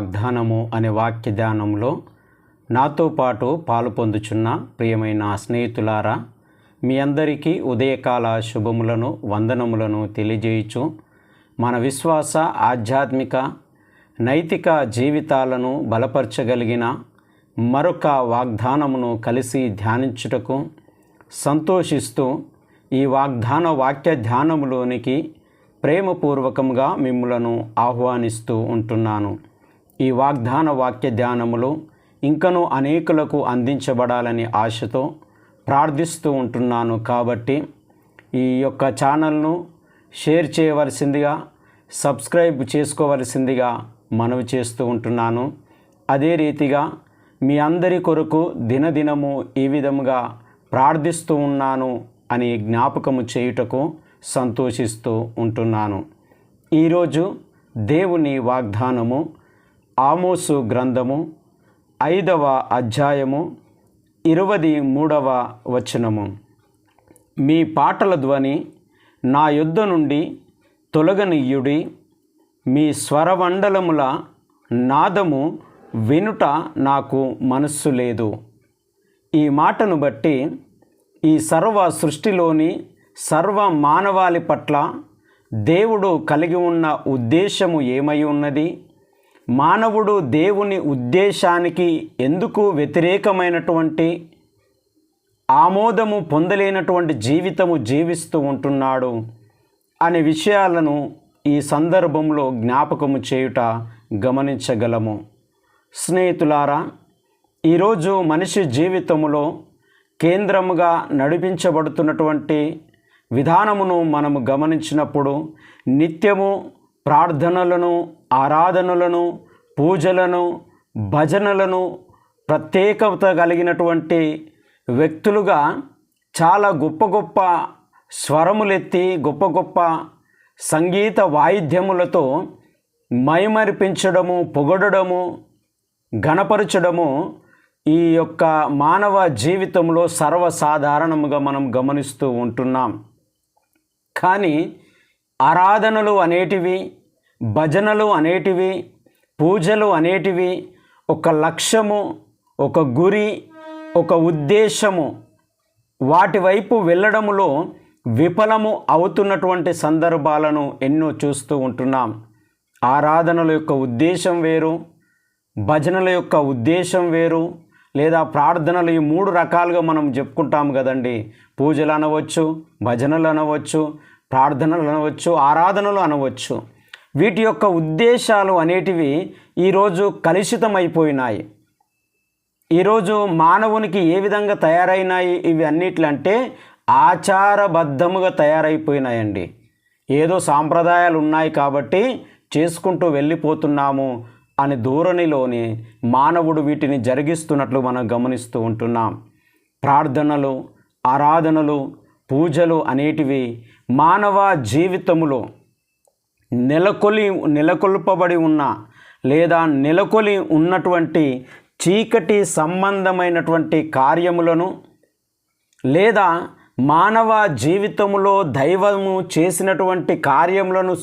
వాగ్దానము అనే వాక్య ధ్యానంలో నాతో పాటు పాలు పొందుచున్న ప్రియమైన స్నేహితులారా మీ అందరికీ ఉదయకాల శుభములను వందనములను తెలియజేయచ్చు మన విశ్వాస ఆధ్యాత్మిక నైతిక జీవితాలను బలపరచగలిగిన మరొక వాగ్దానమును కలిసి ధ్యానించుటకు సంతోషిస్తూ ఈ వాగ్దాన వాక్య ధ్యానములోనికి ప్రేమపూర్వకంగా మిమ్ములను ఆహ్వానిస్తూ ఉంటున్నాను. ఈ వాగ్దాన వాక్య ధ్యానములు ఇంకనూ అనేకులకు అందించబడాలని ఆశతో ప్రార్థిస్తూ ఉంటున్నాను కాబట్టి ఈ యొక్క ఛానల్ను షేర్ చేయవలసిందిగా సబ్స్క్రైబ్ చేసుకోవలసిందిగా మనవి చేస్తూ ఉంటున్నాను. అదే రీతిగా మీ అందరి కొరకు దినదినము ఈ విధముగా ప్రార్థిస్తూ ఉన్నాను అని జ్ఞాపకము చేయుటకు సంతోషిస్తూ ఉంటున్నాను. ఈరోజు దేవుని వాగ్దానము ఆమోసు గ్రంథము ఐదవ అధ్యాయము ఇరవది మూడవ వచనము. మీ పాటల ధ్వని నా యుద్ధ నుండి తొలగనీయుడి మీ స్వరమండలముల నాదము వినుట నాకు మనస్సు లేదు. ఈ మాటను బట్టి ఈ సర్వ సృష్టిలోని సర్వ మానవాళి పట్ల దేవుడు కలిగి ఉన్న ఉద్దేశము ఏమై ఉన్నది? మానవుడు దేవుని ఉద్దేశానికి ఎందుకు వ్యతిరేకమైనటువంటి ఆమోదము పొందలేనటువంటి జీవితము జీవిస్తూ ఉంటున్నాడు అనే విషయాలను ఈ సందర్భంలో జ్ఞాపకము చేయుట గమనించగలము. స్నేహితులారా ఈరోజు మనిషి జీవితములో కేంద్రముగా నడిపించబడుతున్నటువంటి విధానమును మనము గమనించినప్పుడు నిత్యము ప్రార్థనలను ఆరాధనలను పూజలను భజనలను ప్రత్యేకత కలిగినటువంటి వ్యక్తులుగా చాలా గొప్ప గొప్ప స్వరములెత్తి గొప్ప గొప్ప సంగీత వాయిద్యములతో మైమరిపించడము పొగడము గణపరచడము ఈ యొక్క మానవ జీవితంలో సర్వసాధారణముగా మనం గమనిస్తూ ఉంటున్నాం. కానీ ఆరాధనలు అనేటివి భజనలు అనేటివి పూజలు అనేటివి ఒక లక్ష్యము ఒక గురి ఒక ఉద్దేశము. వాటి వైపు వెళ్ళడములో విఫలము అవుతున్నటువంటి సందర్భాలను ఎన్నో చూస్తూ ఉంటున్నాం. ఆరాధనల యొక్క ఉద్దేశం వేరు భజనల యొక్క ఉద్దేశం వేరు లేదా ప్రార్థనలు ఈ మూడు రకాలుగా మనం చెప్పుకుంటాం కదండి. పూజలు అనవచ్చు భజనలు అనవచ్చు ప్రార్థనలు అనవచ్చు ఆరాధనలు అనవచ్చు. వీటి యొక్క ఉద్దేశాలు అనేటివి ఈరోజు కలుషితమైపోయినాయి. ఈరోజు మానవునికి ఏ విధంగా తయారైనాయి ఇవి అన్నిట్లంటే ఆచారబద్ధముగా తయారైపోయినాయండి. ఏదో సాంప్రదాయాలు ఉన్నాయి కాబట్టి చేసుకుంటూ వెళ్ళిపోతున్నాము అనే ధోరణిలోని మానవుడు వీటిని జరిగిస్తున్నట్లు మనం గమనిస్తూ ఉంటున్నాం. ప్రార్థనలు ఆరాధనలు పూజలు అనేటివి మానవ జీవితములో నెలకొలి నెలకొల్పబడి ఉన్న లేదా నెలకొలి ఉన్నటువంటి చీకటి సంబంధమైనటువంటి కార్యములను లేదా మానవ జీవితంలో దైవము చేసినటువంటి కార్యములను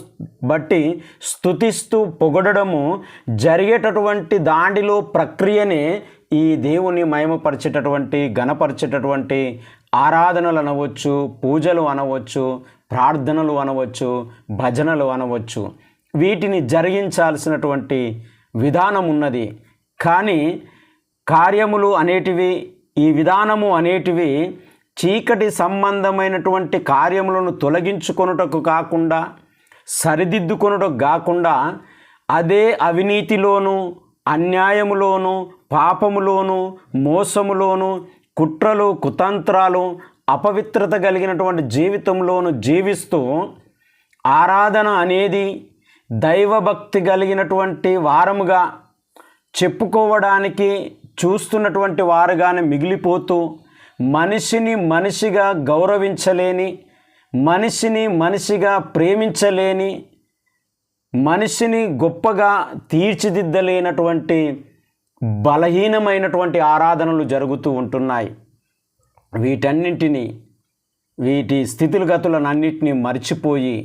బట్టి స్థుతిస్తూ పొగడము జరిగేటటువంటి దాండిలో ప్రక్రియనే ఈ దేవుని మయమపరిచేటటువంటి గణపరిచేటటువంటి ఆరాధనలు అనవచ్చు పూజలు అనవచ్చు ప్రార్థనలు అనవచ్చు భజనలు అనవచ్చు. వీటిని జరిగించాల్సినటువంటి విధానం ఉన్నది. కానీ కార్యములు అనేటివి ఈ విధానము అనేటివి చీకటి సంబంధమైనటువంటి కార్యములను తొలగించుకొనుటకు కాకుండా సరిదిద్దుకొనుటకు కాకుండా అదే అవినీతిలోను అన్యాయములోను పాపములోను మోసములోను కుట్రలు కుతంత్రాలు అపవిత్రత కలిగినటువంటి జీవితంలోను జీవిస్తూ ఆరాధన అనేది దైవభక్తి కలిగినటువంటి వారముగా చెప్పుకోవడానికి చూస్తున్నటువంటి వారుగానే మిగిలిపోతూ మనిషిని మనిషిగా గౌరవించలేని మనిషిని మనిషిగా ప్రేమించలేని మనిషిని గొప్పగా తీర్చిదిద్దలేనటువంటి బలహీనమైనటువంటి ఆరాధనలు జరుగుతూ ఉంటున్నాయి. వీటన్నింటినీ వీటి స్థితిగతులనన్నింటినీ మర్చిపోయి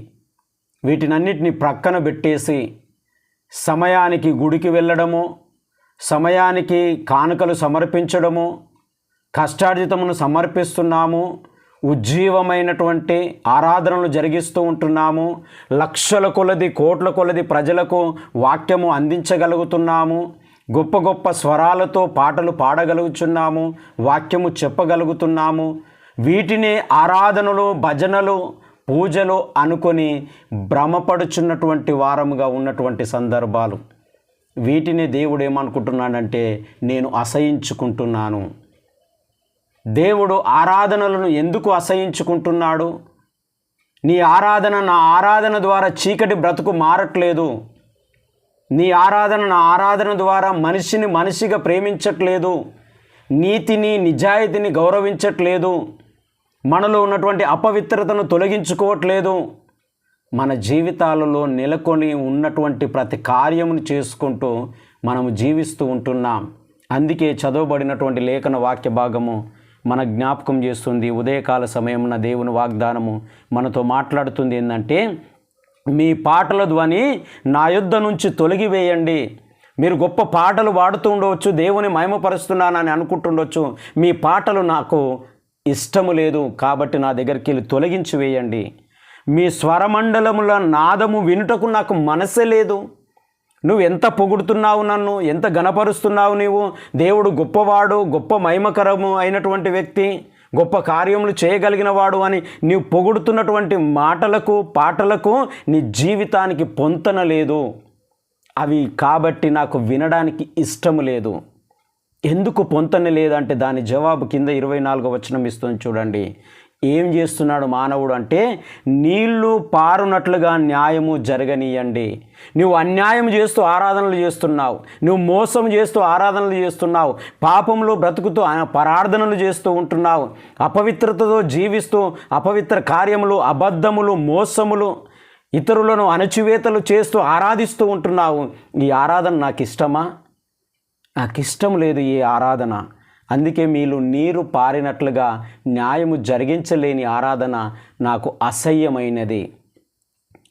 వీటినన్నిటినీ ప్రక్కన పెట్టేసి సమయానికి గుడికి వెళ్ళడము సమయానికి కానుకలు సమర్పించడము కష్టార్జితమును సమర్పిస్తున్నాము ఉజ్జీవమైనటువంటి ఆరాధనలు జరిగిస్తూ ఉంటున్నాము లక్షల కొలది కోట్ల కొలది ప్రజలకు వాక్యము అందించగలుగుతున్నాము గొప్ప గొప్ప స్వరాలతో పాటలు పాడగలుగుతున్నాము వాక్యము చెప్పగలుగుతున్నాము. వీటిని ఆరాధనలు భజనలు పూజలు అనుకొని భ్రమపడుచున్నటువంటి వారముగా ఉన్నటువంటి సందర్భాలు. వీటిని దేవుడు ఏమనుకుంటున్నాడంటే నేను అసహించుకుంటున్నాను. దేవుడు ఆరాధనలను ఎందుకు అసహించుకుంటున్నాడు? నీ ఆరాధన నా ఆరాధన ద్వారా చీకటి బ్రతుకు మారట్లేదు. నీ ఆరాధన నా ఆరాధన ద్వారా మనిషిని మనిషిగా ప్రేమించట్లేదు. నీతిని నిజాయితీని గౌరవించట్లేదు. మనలో ఉన్నటువంటి అపవిత్రతను తొలగించుకోవట్లేదు. మన జీవితాలలో నెలకొని ఉన్నటువంటి ప్రతి కార్యమును చేసుకుంటూ మనము జీవిస్తూ ఉంటున్నాం. అందుకే చదవబడినటువంటి లేఖన వాక్య భాగము మన జ్ఞాపకం చేస్తుంది. ఉదయకాల సమయమున దేవుని వాగ్దానము మనతో మాట్లాడుతుంది ఏంటంటే మీ పాటల ధ్వని నా యుద్ధ నుంచి తొలగివేయండి. మీరు గొప్ప పాటలు పాడుతూ ఉండవచ్చు దేవుని మహిమపరుస్తున్నానని అనుకుంటుండొచ్చు. మీ పాటలు నాకు ఇష్టము లేదు కాబట్టి నా దగ్గరికి వెళ్ళి తొలగించి వేయండి. మీ స్వరమండలముల నాదము వినుటకు నాకు మనసే లేదు. నువ్వు ఎంత పొగుడుతున్నావు నన్ను ఎంత గణపరుస్తున్నావు నీవు? దేవుడు గొప్పవాడు గొప్ప మహిమకరము అయినటువంటి వ్యక్తి. గొప్ప కార్యములు చేయగలిగిన వాడు అని నీవు పొగుడుతున్నటువంటి మాటలకు పాటలకు నీ జీవితానికి పొంతన లేదు. అవి కాబట్టి నాకు వినడానికి ఇష్టము లేదు. ఎందుకు పొంతన లేదంటే దాని జవాబు కింద ఇరవై నాలుగో వచనం ఇస్తుంది చూడండి. ఏం చేస్తున్నాడు మానవుడు అంటే నీళ్ళు పారునట్లుగా న్యాయము జరగనీయండి. నువ్వు అన్యాయం చేస్తూ ఆరాధనలు చేస్తున్నావు నువ్వు మోసం చేస్తూ ఆరాధనలు చేస్తున్నావు పాపంలో బ్రతుకుతూ ప్రార్థనలు చేస్తూ ఉంటున్నావు అపవిత్రతతో జీవిస్తూ అపవిత్ర కార్యములు అబద్ధములు మోసములు ఇతరులను అణచివేతలు చేస్తూ ఆరాధిస్తూ ఉంటున్నావు. ఈ ఆరాధన నాకు ఇష్టమా నాకు ఇష్టం లేదు ఈ ఆరాధన. అందుకే మీరు నీరు పారినట్లుగా న్యాయము జరిగించలేని ఆరాధన నాకు అసహ్యమైనది.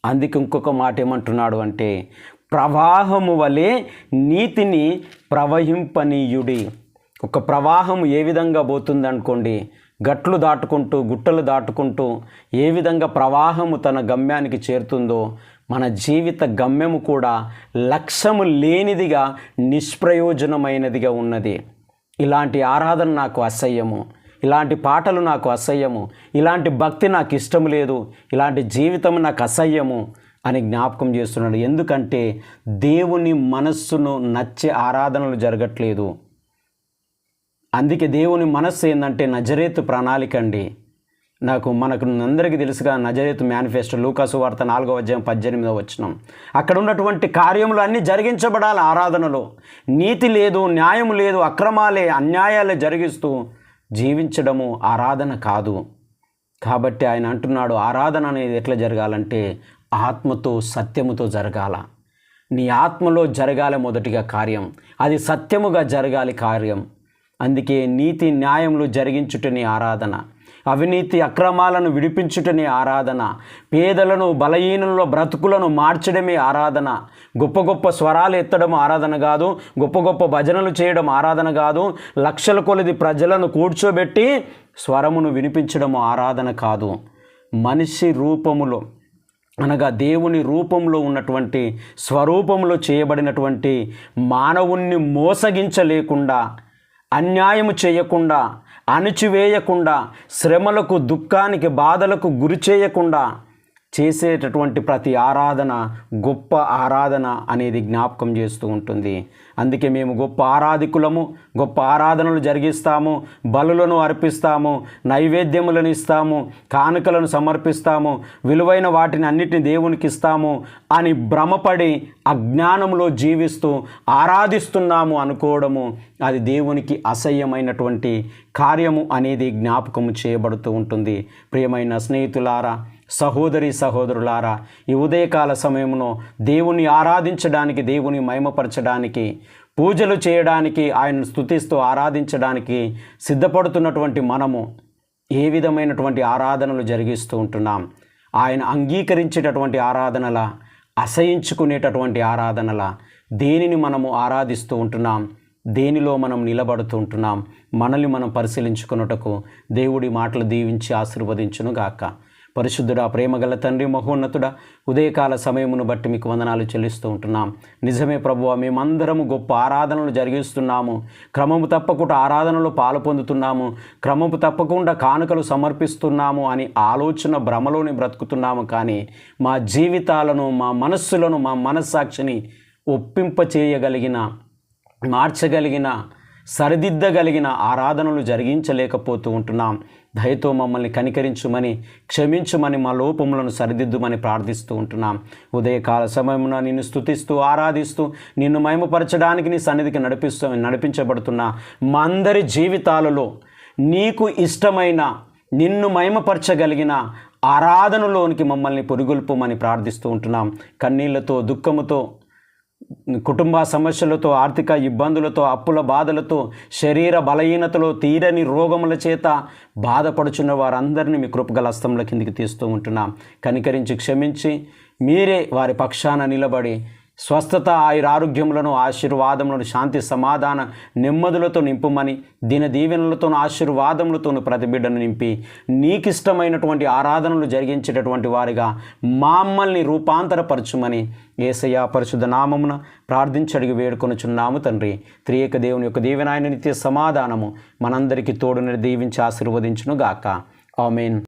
అందుకు ఇంకొక మాట ఏమంటున్నాడు అంటే ప్రవాహము వలె నీతిని ప్రవహింపనీయుడి. ఒక ప్రవాహం ఏ విధంగా పోతుంది అనుకోండి గట్లు దాటుకుంటూ గుట్టలు దాటుకుంటూ ఏ విధంగా ప్రవాహము తన గమ్యానికి చేరుతుందో మన జీవిత గమ్యము కూడా లక్ష్యము లేనిదిగా నిష్ప్రయోజనమైనదిగా ఉన్నది. ఇలాంటి ఆరాధన నాకు అసహ్యము. ఇలాంటి పాటలు నాకు అసహ్యము. ఇలాంటి భక్తి నాకు ఇష్టం లేదు. ఇలాంటి జీవితం నాకు అసహ్యము అని జ్ఞాపకం చేస్తున్నాడు. ఎందుకంటే దేవుని మనస్సును నచ్చే ఆరాధనలు జరగట్లేదు. అందుకే దేవుని మనస్సు ఏంటంటే నజరేతు ప్రణాళిక అండి. నాకు మనకు అందరికీ తెలుసుగా నజరేతు మేనిఫెస్టో లూకాసు వార్త నాలుగో అధ్యాయం పద్దెనిమిదో వచ్చినాం అక్కడ ఉన్నటువంటి కార్యములు అన్నీ జరిగించబడాలి ఆరాధనలో. నీతి లేదు న్యాయం లేదు అక్రమాలే అన్యాయాలే జరిగిస్తూ జీవించడము ఆరాధన కాదు. కాబట్టి ఆయన అంటున్నాడు ఆరాధన అనేది ఎట్లా జరగాలంటే ఆత్మతో సత్యముతో జరగాల. నీ ఆత్మలో జరగాలి మొదటిగా కార్యం. అది సత్యముగా జరగాలి కార్యం. అందుకే నీతి న్యాయములు జరిగించుట నీ ఆరాధన. అవినీతి అక్రమాలను విడిపించుటనే ఆరాధన. పేదలను బలహీనుల బ్రతుకులను మార్చడమే ఆరాధన. గొప్ప గొప్ప స్వరాలు ఎత్తడం ఆరాధన కాదు. గొప్ప గొప్ప భజనలు చేయడం ఆరాధన కాదు. లక్షల కొలది ప్రజలను కూర్చోబెట్టి స్వరమును వినిపించడం ఆరాధన కాదు. మనిషి రూపములో అనగా దేవుని రూపంలో ఉన్నటువంటి స్వరూపంలో చేయబడినటువంటి మానవుణ్ణి మోసగించలేకుండా అన్యాయము చేయకుండా అణిచివేయకుండా శ్రమలకు దుఃఖానికి బాధలకు గురి చేయకుండా చేసేటటువంటి ప్రతి ఆరాధన గొప్ప ఆరాధన అనేది జ్ఞాపకం చేస్తూ ఉంటుంది. అందుకే మేము గొప్ప ఆరాధికులము గొప్ప ఆరాధనలు జరిగిస్తాము బలులను అర్పిస్తాము నైవేద్యములను ఇస్తాము కానుకలను సమర్పిస్తాము విలువైన వాటిని అన్నిటిని దేవునికి ఇస్తాము అని భ్రమపడి అజ్ఞానంలో జీవిస్తూ ఆరాధిస్తున్నాము అనుకోవడము అది దేవునికి అసహ్యమైనటువంటి కార్యము అనేది జ్ఞాపకము చేయబడుతూ ఉంటుంది. ప్రియమైన స్నేహితులారా సహోదరి సహోదరులారా ఈ ఉదయకాల సమయంలో దేవుని ఆరాధించడానికి దేవుని మహిమపరచడానికి పూజలు చేయడానికి ఆయనను స్తుతిస్తూ ఆరాధించడానికి సిద్ధపడుతున్నటువంటి మనము ఏ విధమైనటువంటి ఆరాధనలు జరిగిస్తూ ఉంటున్నాం? ఆయన అంగీకరించేటటువంటి ఆరాధనల అసహించుకునేటటువంటి ఆరాధనల దేనిని మనము ఆరాధిస్తూ ఉంటున్నాం? దేనిలో మనం నిలబడుతూ ఉంటున్నాం? మనల్ని మనం పరిశీలించుకున్నటకు దేవుడి మాటలు దీవించి ఆశీర్వదించును గాక పరిశుద్ధుడా ప్రేమగల తండ్రి మహోన్నతుడా ఉదయకాల సమయమును బట్టి మీకు వందనాలు చెల్లిస్తూ ఉంటున్నాం. నిజమే ప్రభువ మేమందరము గొప్ప ఆరాధనలు జరిగిస్తున్నాము. క్రమము తప్పకుండా ఆరాధనలో పాలు పొందుతున్నాము. క్రమము తప్పకుండా కానుకలు సమర్పిస్తున్నాము అని ఆలోచన భ్రమలోని బ్రతుకుతున్నాము. కానీ మా జీవితాలను మా మనస్సులను మా మనస్సాక్షిని ఒప్పింపచేయగలిగిన మార్చగలిగిన సరిదిద్దగలిగిన ఆరాధనలు జరిగించలేకపోతూ ఉంటున్నాం. దయతో మమ్మల్ని కనికరించుమని క్షమించుమని మా లోపములను సరిదిద్దుమని ప్రార్థిస్తూ ఉంటున్నాం. ఉదయకాల సమయమున నిన్ను స్థుతిస్తూ ఆరాధిస్తూ నిన్ను మయమపరచడానికి నీ సన్నిధికి నడిపిస్తూ నడిపించబడుతున్న మా అందరి జీవితాలలో నీకు ఇష్టమైన నిన్ను మయమపరచగలిగిన ఆరాధనలోనికి మమ్మల్ని పొరుగుల్పమని ప్రార్థిస్తూ ఉంటున్నాం. కన్నీళ్ళతో దుఃఖముతో కుటుంబ సమస్యలతో ఆర్థిక ఇబ్బందులతో అప్పుల బాధలతో శరీర బలహీనతలో తీరని రోగముల చేత బాధపడుచున్న వారందరినీ మీ కృపగల హస్తంల కిందికి తీస్తూ ఉంటున్నాం. కనికరించి క్షమించి మీరే వారి పక్షాన నిలబడి స్వస్థత ఆయుర ఆరోగ్యములను ఆశీర్వాదములను శాంతి సమాధాన నెమ్మదులతో నింపుమని దిన దీవెనలతో ఆశీర్వాదములతో ప్రతి బిడ్డను నింపి నీకిష్టమైనటువంటి ఆరాధనలు జరిగించేటటువంటి వారిగా మమ్మల్ని రూపాంతరపరచుమని ఏసయ్య పరిశుద్ధ నామమున ప్రార్థించడిగి వేడుకొనుచున్నాము తండ్రి. త్రియేక దేవుని యొక్క దీవెనాయన నిత్య సమాధానము మనందరికీ తోడుని దీవించి ఆశీర్వదించును గాక ఆమెన్.